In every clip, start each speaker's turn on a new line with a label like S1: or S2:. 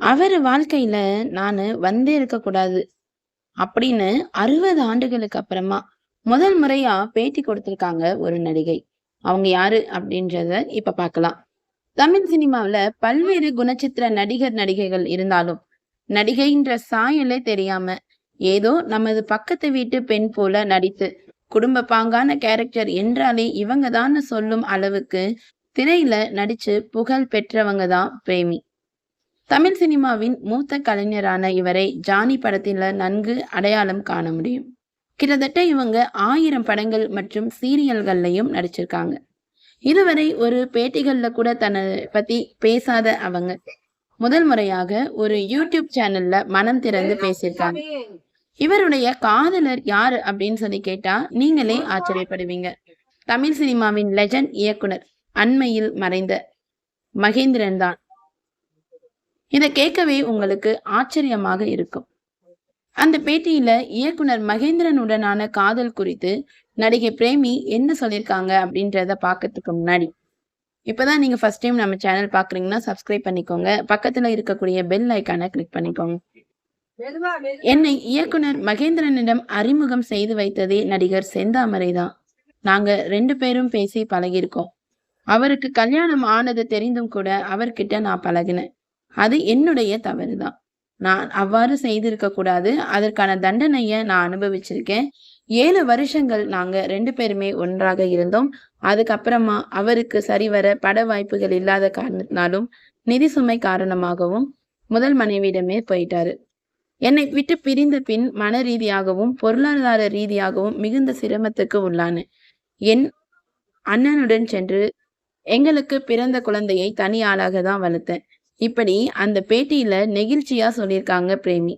S1: அவர் வாழ்க்கையில நான் வந்தே இருக்கக்கூடாது அப்படின்னு 60 ஆண்டுகளுக்கு அப்புறமா முதல் முறையா பேட்டி கொடுத்திருக்காங்க ஒரு நடிகை. அவங்க யாரு அப்படின்றத இப்ப பார்க்கலாம். தமிழ் சினிமாவில் பல்வேறு குணச்சித்திர நடிகர், நடிகைகள் இருந்தாலும், நடிகைன்ற சாயலே தெரியாம, ஏதோ நமது பக்கத்து வீட்டு பெண் போல நடித்து, குடும்ப பாங்கான கேரக்டர் என்றாலே இவங்க தான் சொல்லும் அளவுக்கு திரையில நடிச்சு புகழ் பெற்றவங்க தான் பிரேமி. தமிழ் சினிமாவின் மூத்த கலைஞரான இவரை ஜானி படத்தில நன்கு அடையாளம் காண முடியும். கிட்டத்தட்ட இவங்க ஆயிரம் படங்கள் மற்றும் சீரியல்கள்லயும் நடிச்சிருக்காங்க. இதுவரை ஒரு பேட்டிகள்ல கூட தன்னை பத்தி பேசாத அவங்க, முதல் முறையாக ஒரு யூடியூப் சேனல்ல மனம் திறந்து பேசியிருக்காங்க. இவருடைய காதலர் யாரு அப்படின்னு சொல்லி கேட்டா, நீங்களே ஆச்சரியப்படுவீங்க. தமிழ் சினிமாவின் லெஜண்ட் இயக்குனர், அண்மையில் மறைந்த மகேந்திரன் தான். இதை கேட்கவே உங்களுக்கு ஆச்சரியமாக இருக்கும். அந்த பேட்டியில இயக்குனர் மகேந்திரனுடனான காதல் குறித்து நடிகை பிரேமி என்ன சொல்லியிருக்காங்க அப்படின்றத பார்க்கறதுக்கு முன்னாடி, இப்பதான் நீங்க ஃபர்ஸ்ட் டைம் நம்ம சேனல் பார்க்குறீங்கன்னா சப்ஸ்கிரைப் பண்ணிக்கோங்க. பக்கத்துல இருக்கக்கூடிய பெல் ஐக்கானை கிளிக் பண்ணிக்கோங்க. என்னை இயக்குனர் மகேந்திரனிடம் அறிமுகம் செய்து வைத்ததே நடிகர் செந்தாமரை தான். நாங்க ரெண்டு பேரும் பேசி பழகியிருக்கோம். அவருக்கு கல்யாணம் ஆனது தெரிந்தும் கூட அவர்கிட்ட நான் பழகினேன். அது என்னுடைய தவறு தான். நான் அவ்வாறு செய்திருக்க கூடாது. அதற்கான தண்டனையை நான் அனுபவிச்சிருக்கேன். ஏழு வருஷங்கள் நாங்க ரெண்டு பேருமே ஒன்றாக இருந்தோம். அதுக்கப்புறமா அவருக்கு சரிவர பட வாய்ப்புகள் இல்லாத காரணத்தினாலும், நிதி சுமை காரணமாகவும் முதல் மனைவியிடமே போயிட்டாரு. என்னை விட்டு பிரிந்த பின் மன ரீதியாகவும், பொருளாதார ரீதியாகவும் மிகுந்த சிரமத்துக்கு உள்ளானேன். என் அண்ணனுடன் சென்று எங்களுக்கு பிறந்த குழந்தையை தனி ஆளாக தான் வளர்த்தேன். இப்படி அந்த பேட்டியில நெகிழ்ச்சியா சொல்லியிருக்காங்க பிரேமி.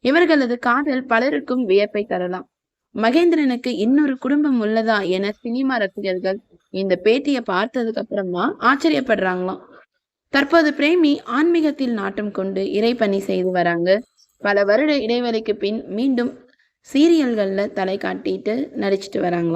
S1: இவர்களது காதல் பலருக்கும் வியப்பை தரலாம். மகேந்திரனுக்கு இன்னொரு குடும்பம் உள்ளதா என சினிமா ரசிகர்கள் இந்த பேட்டியை பார்த்ததுக்கு அப்புறமா ஆச்சரியப்படுறாங்களாம். தற்போது பிரேமி ஆன்மீகத்தில் நாட்டம் கொண்டு இறைப்பணி செய்து வராங்க. பல வருட இடைவெளிக்கு பின் மீண்டும் சீரியல்களில் தலை காட்டிட்டு நடிச்சிட்டு வராங்களாம்.